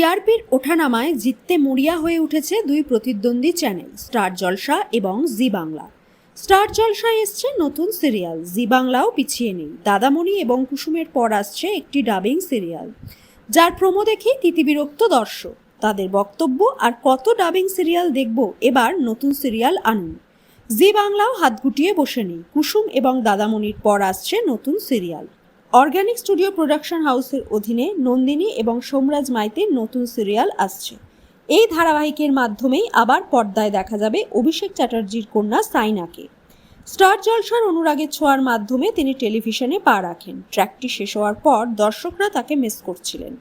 টিআরপির ওঠানামায় জিততে মরিয়া হয়ে উঠেছে দুই প্রতিদ্বন্দ্বী চ্যানেল, স্টার জলসা এবং জি বাংলা। স্টার জলসায় এসছে নতুন সিরিয়াল, জি বাংলাও পিছিয়ে নেই। দাদামণি এবং কুসুমের পর আসছে একটি ডাবিং সিরিয়াল, যার প্রমো দেখেই তিতিবিরক্ত দর্শক। তাদের বক্তব্য, আর কত ডাবিং সিরিয়াল দেখব, এবার নতুন সিরিয়াল আনুন। জি বাংলাও হাত গুটিয়ে বসে নেই কুসুম এবং দাদামণির পর আসছে নতুন সিরিয়াল। অর্গানিক স্টুডিও প্রোডাকশন হাউসের অধীনে নন্দিনী এবং সোমরাজ মাইতের নতুন সিরিয়াল আসছে। এই ধারাবাহিকের মাধ্যমেই আবার পর্দায় দেখা যাবে অভিষেক চ্যাটার্জির কন্যা সাইনাকে। স্টার জলসার অনুরাগের ছোঁয়ার মাধ্যমে তিনি টেলিভিশনে পা রাখেন। ট্র্যাকটি শেষ হওয়ার পর দর্শকরা তাকে মিস করছিলেন।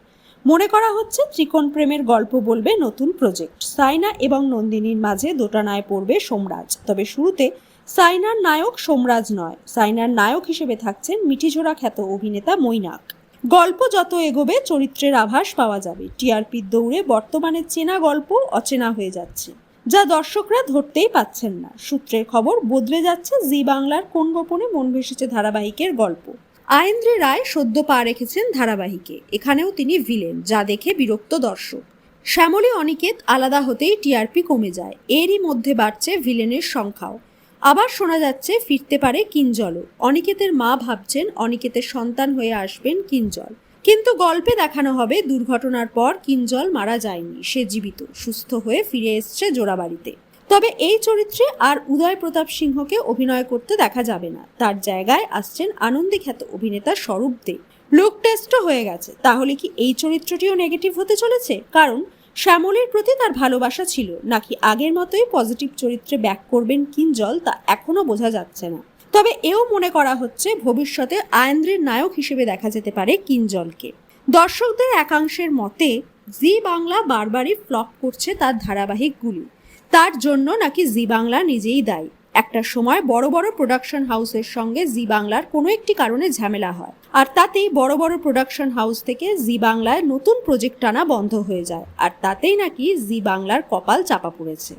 মনে করা হচ্ছে ত্রিকোণ প্রেমের গল্প বলবে নতুন প্রজেক্ট। সাইনা এবং নন্দিনীর মাঝে দোটানায় পড়বে সোমরাজ। তবে শুরুতে সাইনার নায়ক সোমরাজ নয়। সাইনার নায়ক হিসেবে থাকছেন মিঠিঝোড়া খ্যাত অভিনেতা মৈনাক। গল্প যত এগোবে চরিত্রের আভাস পাওয়া যাবে। টিআরপির দৌড়ে বর্তমানে চেনা গল্প অচেনা হয়ে যাচ্ছে, যা দর্শকরা ধরতেই পাচ্ছেন না। সূত্রের খবর, বদলে যাচ্ছে জি বাংলার কোন গোপনে মন ভেসেছে ধারাবাহিকের গল্প। আয়েন্দ্রে রায় সদ্য পা রেখেছেন ধারাবাহিকে। এখানেও তিনি ভিলেন, যা দেখে বিরক্ত দর্শক। শ্যামলী অনিকেত আলাদা হতেই টিআরপি কমে যায়। এরই মধ্যে বাড়ছে ভিলেনের সংখ্যাও। আবার শোনা যাচ্ছে, ফিরতে পারে কিঞ্জলও। অনিকেতের মা ভাবছেন অনিকেতের সন্তান হয়ে আসবেন কিঞ্জল। কিন্তু গল্পে দেখানো হবে, দুর্ঘটনার পর কিঞ্জল মারা যায়নি। সে জীবিত, সুস্থ হয়ে ফিরে এসছে জোড়াবাড়িতে। তবে এই চরিত্রে আর উদয় প্রতাপ সিংহকে অভিনয় করতে দেখা যাবে না। তার জায়গায় আসছেন আনন্দী খ্যাত অভিনেতা স্বরূপ দে। লুক টেস্টও হয়ে গেছে। তাহলে কি এই চরিত্রটিও নেগেটিভ হতে চলেছে? কারণ শ্যামলের প্রতি তার ভালোবাসা ছিল। নাকি আগের মতোই পজিটিভ চরিত্রে ব্যাক করবেন কিঞ্জল তা এখনও বোঝা যাচ্ছে না। তবে এও মনে করা হচ্ছে ভবিষ্যতে আয়েন্দ্রের নায়ক হিসেবে দেখা যেতে পারে কিঞ্জলকে। দর্শকদের একাংশের মতে, জি বাংলা বারবারই ফ্লপ করছে তার ধারাবাহিকগুলি। তার জন্য নাকি জি বাংলা নিজেই দায়ী। একটা সময় বড় বড় প্রোডাকশন হাউসের সঙ্গে জি বাংলার কোনো একটি কারণে ঝামেলা হয়। আর তাতেই বড় বড় প্রোডাকশন হাউস থেকে জি বাংলায় নতুন প্রজেক্ট টানা বন্ধ হয়ে যায়। আর তাতেই নাকি জি বাংলার কপাল চাপা পড়েছে।